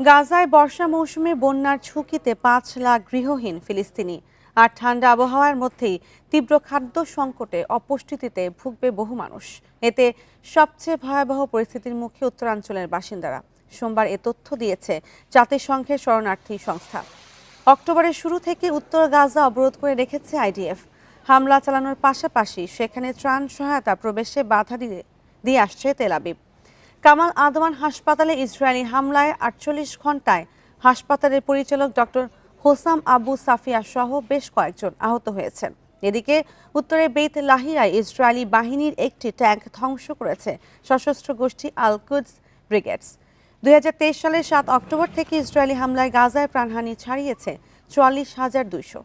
গাজায় বর্ষা মৌসুমে বন্যার ঝুঁকিতে পাঁচ লাখ গৃহহীন ফিলিস্তিনি। আর ঠান্ডা আবহাওয়ার মধ্যেই তীব্র খাদ্য সংকটে অপুষ্টিতে ভুগবে বহু মানুষ। এতে সবচেয়ে ভয়াবহ পরিস্থিতির মুখে উত্তরাঞ্চলের বাসিন্দারা। সোমবার এ তথ্য দিয়েছে জাতিসংঘের শরণার্থী সংস্থা। অক্টোবরের শুরু থেকে উত্তর গাজা অবরোধ করে রেখেছে আইডিএফ। হামলা চালানোর পাশাপাশি সেখানে ত্রাণ সহায়তা প্রবেশে বাধা দিয়ে দিয়ে আসছে তেলাবিব কামাল আদওয়ান হাসপাতালে ইসরায়েলি হামলায় আটচল্লিশ ঘন্টায় হাসপাতালের পরিচালক ডক্টর হোসাম আবু সাফিয়া সহ বেশ কয়েকজন আহত হয়েছেন। এদিকে উত্তরে বেত লাহিয়ায় ইসরায়েলি বাহিনীর একটি ট্যাঙ্ক ধ্বংস করেছে সশস্ত্র গোষ্ঠী আল কুদস ব্রিগেডস। দুই হাজার তেইশ সালের সাত অক্টোবর থেকে ইসরায়েলি হামলায় গাজায় প্রাণহানি ছাড়িয়েছে চুয়াল্লিশ হাজার দুইশো।